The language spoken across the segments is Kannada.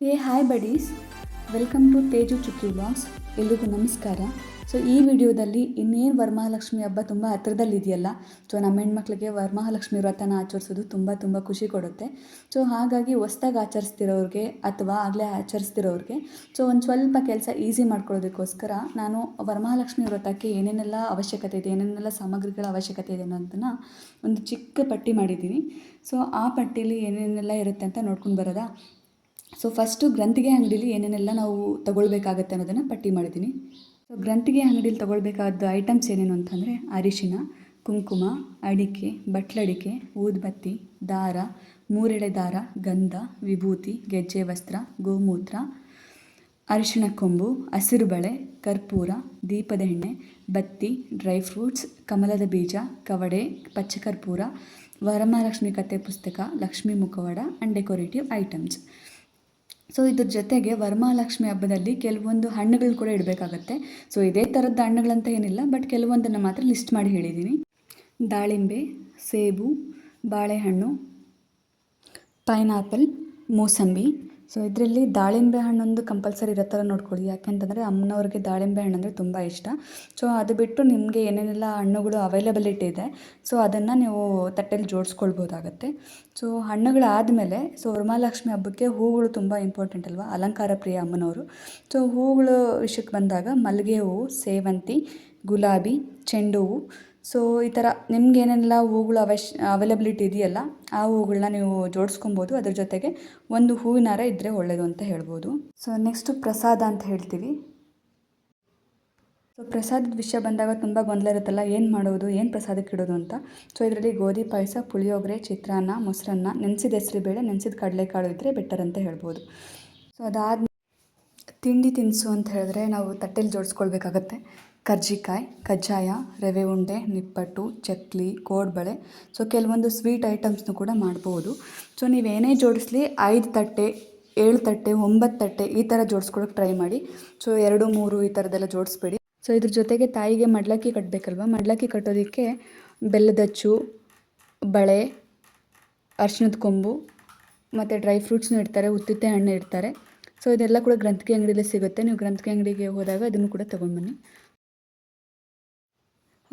Hey hi buddies welcome to Teju Chukki loss ಎಲ್ರಿಗೂ ನಮಸ್ಕಾರ. ಸೊ ಈ ವಿಡಿಯೋದಲ್ಲಿ ಇನ್ನೇನು ವರಮಹಾಲಕ್ಷ್ಮಿ ಹಬ್ಬ ತುಂಬ ಹತ್ತಿರದಲ್ಲಿದೆಯಲ್ಲ ಸೊ ನಮ್ಮ ಹೆಣ್ಮಕ್ಳಿಗೆ ವರಮಹಾಲಕ್ಷ್ಮಿ ವ್ರತನ ಆಚರಿಸೋದು ತುಂಬ ತುಂಬ ಖುಷಿ ಕೊಡುತ್ತೆ. ಸೊ ಹಾಗಾಗಿ ಹೊಸ್ದಾಗಿ ಆಚರಿಸ್ತಿರೋರಿಗೆ ಅಥವಾ ಆಗಲೇ ಆಚರಿಸ್ತಿರೋರಿಗೆ ಸೊ ಒಂದು ಸ್ವಲ್ಪ ಕೆಲಸ ಈಸಿ ಮಾಡ್ಕೊಳ್ಳೋದಕ್ಕೋಸ್ಕರ ನಾನು ವರಮಹಾಲಕ್ಷ್ಮಿ ವ್ರತಕ್ಕೆ ಏನೇನೆಲ್ಲ ಅವಶ್ಯಕತೆ ಇದೆ, ಏನೇನೆಲ್ಲ ಸಾಮಗ್ರಿಗಳ ಅವಶ್ಯಕತೆ ಇದೆ ಅನ್ನೋದನ್ನು ಒಂದು ಚಿಕ್ಕ ಪಟ್ಟಿ ಮಾಡಿದ್ದೀನಿ. ಸೊ ಆ ಪಟ್ಟಿಲಿ ಏನೇನೆಲ್ಲ ಇರುತ್ತೆ ಅಂತ ನೋಡ್ಕೊಂಡು ಬರೋದಾ? ಸೊ ಫಸ್ಟು ಗ್ರಂಥಿಗೆ ಅಂಗಡೀಲಿ ಏನೇನೆಲ್ಲ ನಾವು ತಗೊಳ್ಬೇಕಾಗತ್ತೆ ಅನ್ನೋದನ್ನು ಪಟ್ಟಿ ಮಾಡಿದ್ದೀನಿ. ಸೊ ಗ್ರಂಥಿಗೆ ಅಂಗಡೀಲಿ ತೊಗೊಳ್ಬೇಕಾದ ಐಟಮ್ಸ್ ಏನೇನು ಅಂತಂದರೆ ಅರಿಶಿನ, ಕುಂಕುಮ, ಅಡಿಕೆ, ಬಟ್ಲಡಿಕೆ, ಊದ್ಬತ್ತಿ, ದಾರ, ಮೂರೆಳೆ ದಾರ, ಗಂಧ, ವಿಭೂತಿ, ಗೆಜ್ಜೆ ವಸ್ತ್ರ, ಗೋಮೂತ್ರ ಅರಿಶಿಣ ಕೊಂಬು, ಹಸಿರು ಬಳೆ, ಕರ್ಪೂರ, ದೀಪದ ಎಣ್ಣೆ, ಬತ್ತಿ ಡ್ರೈ ಫ್ರೂಟ್ಸ್ ಕಮಲದ ಬೀಜ, ಕವಡೆ, ಪಚ್ಚಕರ್ಪೂರ, ವರಮಹಾಲಕ್ಷ್ಮಿ ಕಥೆ ಪುಸ್ತಕ, ಲಕ್ಷ್ಮೀ ಮುಖವಾಡ ಆ್ಯಂಡ್ ಡೆಕೋರೇಟಿವ್ ಐಟಮ್ಸ್ ಸೊ ಇದ್ರ ಜೊತೆಗೆ ವರಮಹಾಲಕ್ಷ್ಮಿ ಹಬ್ಬದಲ್ಲಿ ಕೆಲವೊಂದು ಹಣ್ಣುಗಳು ಕೂಡ ಇಡಬೇಕಾಗತ್ತೆ. ಸೊ ಇದೇ ಥರದ ಹಣ್ಣುಗಳಂತ ಏನಿಲ್ಲ ಬಟ್ ಕೆಲವೊಂದನ್ನು ಮಾತ್ರ ಲಿಸ್ಟ್ ಮಾಡಿ ಹೇಳಿದ್ದೀನಿ ದಾಳಿಂಬೆ, ಸೇಬು, ಬಾಳೆಹಣ್ಣು ಪೈನಾಪಲ್ ಮೂಸಂಬಿ. ಸೊ ಇದರಲ್ಲಿ ದಾಳಿಂಬೆ ಹಣ್ಣೊಂದು ಕಂಪಲ್ಸರಿ ಇರೋ ಥರ ನೋಡ್ಕೊಳ್ಳಿ. ಯಾಕೆಂತಂದರೆ ಅಮ್ಮನವ್ರಿಗೆ ದಾಳಿಂಬೆ ಹಣ್ಣು ಅಂದರೆ ತುಂಬ ಇಷ್ಟ. ಸೊ ಅದು ಬಿಟ್ಟು ನಿಮಗೆ ಏನೇನೆಲ್ಲ ಹಣ್ಣುಗಳು ಅವೈಲಬಿಲಿಟಿ ಇದೆ ಸೊ ಅದನ್ನು ನೀವು ತಟ್ಟೆಲಿ ಜೋಡಿಸ್ಕೊಳ್ಬೋದಾಗತ್ತೆ. ಸೊ ಹಣ್ಣುಗಳಾದಮೇಲೆ ಸೊ ವರಮಹಾಲಕ್ಷ್ಮಿ ಹಬ್ಬಕ್ಕೆ ಹೂಗಳು ತುಂಬ ಇಂಪಾರ್ಟೆಂಟ್ ಅಲ್ವಾ? ಅಲಂಕಾರ ಪ್ರಿಯ ಅಮ್ಮನವರು. ಸೊ ಹೂಗಳು ವಿಷಯಕ್ಕೆ ಬಂದಾಗ ಮಲ್ಲಿಗೆ ಹೂವು, ಸೇವಂತಿ, ಗುಲಾಬಿ, ಚೆಂಡು ಹೂವು ಸೊ ಈ ಥರ ನಿಮ್ಗೆ ಏನೆಲ್ಲ ಹೂಗಳು ಅವಶ್ಯ ಅವೈಲಬಿಲಿಟಿ ಇದೆಯಲ್ಲ, ಆ ಹೂಗಳನ್ನ ನೀವು ಜೋಡಿಸ್ಕೊಬೋದು. ಅದ್ರ ಜೊತೆಗೆ ಒಂದು ಹೂವಿನ ಹಾರ ಇದ್ದರೆ ಒಳ್ಳೆಯದು ಅಂತ ಹೇಳ್ಬೋದು. ಸೊ ನೆಕ್ಸ್ಟು ಪ್ರಸಾದ ಅಂತ ಹೇಳ್ತೀವಿ. ಸೊ ಪ್ರಸಾದದ ವಿಷಯ ಬಂದಾಗ ತುಂಬ ಗೊಂದಲ ಇರುತ್ತಲ್ಲ, ಏನು ಮಾಡೋದು, ಏನು ಪ್ರಸಾದಕ್ಕೆ ಇಡೋದು ಅಂತ. ಸೊ ಇದರಲ್ಲಿ ಗೋಧಿ ಪಾಯಸ, ಪುಳಿಯೋಗರೆ, ಚಿತ್ರಾನ್ನ, ಮೊಸರನ್ನ, ನೆನೆಸಿದ ಹೆಸರುಬೇಳೆ ನೆನೆಸಿದ ಕಡಲೆಕಾಳು ಇದ್ದರೆ ಬೆಟರ್ ಅಂತ ಹೇಳ್ಬೋದು. ಸೊ ಅದಾದ ತಿಂಡಿ ತಿನಿಸು ಅಂತ ಹೇಳಿದ್ರೆ ನಾವು ತಟ್ಟೆಲಿ ಜೋಡಿಸ್ಕೊಳ್ಬೇಕಾಗತ್ತೆ. ಕರ್ಜಿಕಾಯಿ, ಕಜ್ಜಾಯ, ರವೆ ಉಂಡೆ, ನಿಪ್ಪಟ್ಟು, ಚಕ್ಲಿ, ಕೋಡ್ಬಳೆ. ಸೊ ಕೆಲವೊಂದು ಸ್ವೀಟ್ ಐಟಮ್ಸ್ನು ಕೂಡ ಮಾಡ್ಬೋದು. ಸೊ ನೀವೇನೇ ಜೋಡಿಸ್ಲಿ ಐದು ತಟ್ಟೆ, ಏಳು ತಟ್ಟೆ, ಒಂಬತ್ತು ತಟ್ಟೆ ಈ ಥರ ಜೋಡಿಸ್ಕೊಳಕ್ಕೆ ಟ್ರೈ ಮಾಡಿ. ಸೊ ಎರಡು, ಮೂರು ಈ ಥರದ್ದೆಲ್ಲ ಜೋಡಿಸ್ಬೇಡಿ. ಸೊ ಇದ್ರ ಜೊತೆಗೆ ತಾಯಿಗೆ ಮಡ್ಲಕ್ಕಿ ಕಟ್ಟಬೇಕಲ್ವ ಮಡ್ಲಕ್ಕಿ ಕಟ್ಟೋದಕ್ಕೆ ಬೆಲ್ಲದಚ್ಚು ಬಳೆ ಅರ್ಶಿನದ ಕೊಂಬು, ಮತ್ತು ಡ್ರೈ ಫ್ರೂಟ್ಸ್ನೂ ಇಡ್ತಾರೆ, ಉತ್ತಿತ್ತೆ ಹಣ್ಣು ಇಡ್ತಾರೆ. ಸೊ ಇದೆಲ್ಲ ಕೂಡ ಗ್ರಂಥಿಕೆ ಅಂಗಡಿಯಲ್ಲಿ ಸಿಗುತ್ತೆ. ನೀವು ಗ್ರಂಥಿಕೆ ಅಂಗಡಿಗೆ ಹೋದಾಗ ಅದನ್ನು ಕೂಡ ತೊಗೊಂಡ್ಬನ್ನಿ.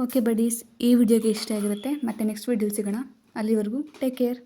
ಓಕೆ ಬಡೀಸ್ ಈ ವಿಡಿಯೋಗೆ ಇಷ್ಟ ಆಗಿರುತ್ತೆ. ಮತ್ತು ನೆಕ್ಸ್ಟ್ ವಿಡಿಯೋ ಸಿಗೋಣ. ಅಲ್ಲಿವರೆಗೂ ಟೇಕ್ ಕೇರ್